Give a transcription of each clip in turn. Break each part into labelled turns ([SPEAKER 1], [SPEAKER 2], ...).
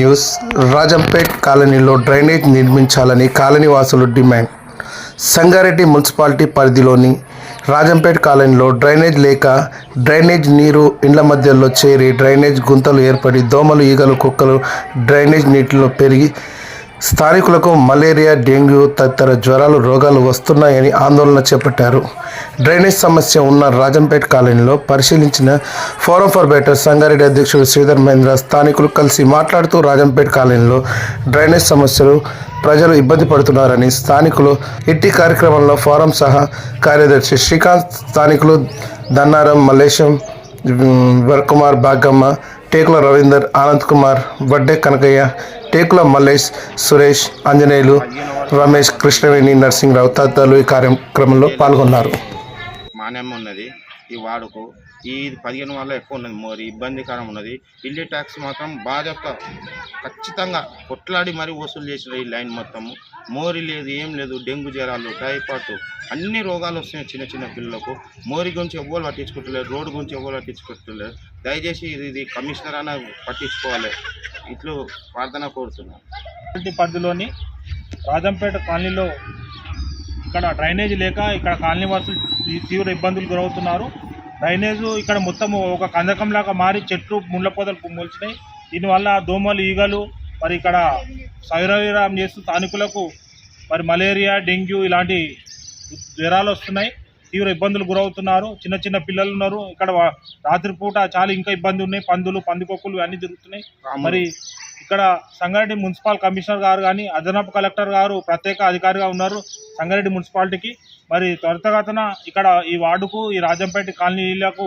[SPEAKER 1] News. Rajampet కాలనీలో drainage నిర్మించాలని colony వాసులు డిమాండ్. సంగారెడ్డి మున్సిపాలిటీ పరిధిలోని రాజంపేట్ కాలనీలో డ్రైనేజ్ లేక డ్రైనేజ్ నీరు ఇండ్ల మధ్యలో చేరి డ్రైనేజ్ గుంతలు ఏర్పడి దోమలు ఈగలు కుక్కలు డ్రైనేజ్ నీటిలో పెరిగి స్థానికులకు మలేరియా డెంగ్యూ తదితర జ్వరాలు రోగాలు వస్తున్నాయని ఆందోళన చేపట్టారు. డ్రైనేజ్ సమస్య ఉన్న రాజంపేట్ కాలనీలో పరిశీలించిన ఫోరం ఫర్ బెటర్ సంగారెడ్డి అధ్యక్షుడు శ్రీధర్ మహేంద్ర స్థానికులు కలిసి మాట్లాడుతూ రాజంపేట్ కాలనీలో డ్రైనేజ్ సమస్యలు ప్రజలు ఇబ్బంది పడుతున్నారని స్థానికులు ఇట్టి కార్యక్రమంలో ఫోరం సహా కార్యదర్శి శ్రీకాంత్ స్థానికులు దన్నారం మల్లేశం వరకుమార్ భాగమ్మ టేకుల రవీందర్ ఆనంద్ కుమార్ వడ్డే కనకయ్య టేకుల మల్లేష్ సురేష్ ఆంజనేయులు రమేష్ కృష్ణవేణి నరసింహరావు తదితరులు ఈ కార్యక్రమంలో పాల్గొన్నారు.
[SPEAKER 2] మాన్యం ఈ వాడుకు ఈ పదిహేను వల్ల ఎక్కువ ఉన్నది. మరి ఇబ్బందికరం ఉన్నది. ఇల్లు ట్యాక్స్ మాత్రం యొక్క ఖచ్చితంగా కొట్లాడి మరీ వసూలు చేసిన ఈ లైన్ మొత్తము మోరి లేదు ఏం లేదు డెంగ్యూ జ్వరాలు టైఫాయిడ్ అన్ని రోగాలు వస్తున్నాయి చిన్న చిన్న పిల్లలకు. మోరి గురించి ఎవ్వరు పట్టించుకుంటలేరు రోడ్డు గురించి ఎవ్వరు పట్టించుకుంటలేరు దయచేసి ఇది ఇది కమిషనర్ అన్న పట్టించుకోవాలి. ఇట్లు ప్రార్థన కోరుతున్నాను.
[SPEAKER 3] పరిధిలోని రాజంపేట కాలనీలో ఇక్కడ డ్రైనేజ్ లేక ఇక్కడ కాలనీ వాసులు తీవ్ర ఇబ్బందులు గురవుతున్నారు. డ్రైనేజ్ ఇక్కడ మొత్తం ఒక కందకంలాగా మారి చెట్లు ముళ్ళ పొదలు మొలిచినాయి. దీనివల్ల దోమలు ఈగలు మరి ఇక్కడ సైరవిరాం చేస్తూ స్థానికులకు మరి మలేరియా డెంగ్యూ ఇలాంటి జ్వరాలు వస్తున్నాయి. తీవ్ర ఇబ్బందులు గురవుతున్నారు. చిన్న చిన్న పిల్లలు ఉన్నారు. ఇక్కడ రాత్రిపూట చాలా ఇంకా ఇబ్బంది ఉన్నాయి. పందులు పందికొక్కులు అన్నీ తిరుగుతున్నాయి. మరి ఇక్కడ సంగారెడ్డి మున్సిపల్ కమిషనర్ గారు కానీ అదనపు కలెక్టర్ గారు ప్రత్యేక అధికారిగా ఉన్నారు సంగారెడ్డి మున్సిపాలిటీకి. మరి త్వరితగతన ఇక్కడ ఈ వార్డుకు ఈ రాజంపేట కాలనీలకు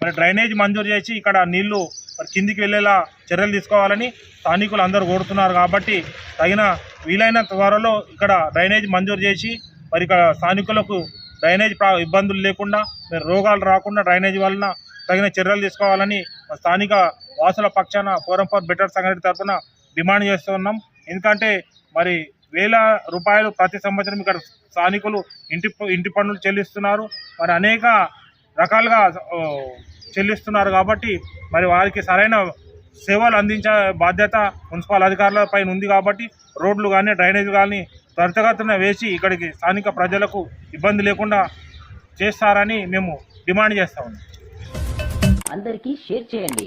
[SPEAKER 3] మరి డ్రైనేజ్ మంజూరు చేసి ఇక్కడ నీళ్ళు మరి కిందికి వెళ్ళేలా చర్యలు తీసుకోవాలని స్థానికులు అందరూ కోరుతున్నారు కాబట్టి తగిన వీలైన త్వరలో ఇక్కడ డ్రైనేజ్ మంజూరు చేసి మరి ఇక్కడ స్థానికులకు డ్రైనేజ్ ప్రా- ఇబ్బందులు లేకుండా మరి రోగాలు రాకుండా డ్రైనేజ్ వలన తగిన చర్యలు తీసుకోవాలని స్థానిక వాసుల పక్షాన ఫోరం ఫర్ బెటర్ సంఘటన తరఫున డిమాండ్ చేస్తున్నాం ఎందుకంటే మరి వేల రూపాయలు ప్రతి సంవత్సరం ఇక్కడ స్థానికులు ఇంటి ఇంటి పన్నులు చెల్లిస్తున్నారు. మరి అనేక రకాలుగా చెల్లిస్తున్నారు కాబట్టి మరి వారికి సరైన సేవలు అందించే బాధ్యత మున్సిపల్ అధికారుల పైన ఉంది కాబట్టి రోడ్లు కానీ డ్రైనేజ్ కానీ త్వరితగతిన వేసి ఇక్కడికి స్థానిక ప్రజలకు ఇబ్బంది లేకుండా చేస్తారని మేము డిమాండ్ చేస్తా ఉన్నాం.
[SPEAKER 4] అందరికీ షేర్ చేయండి.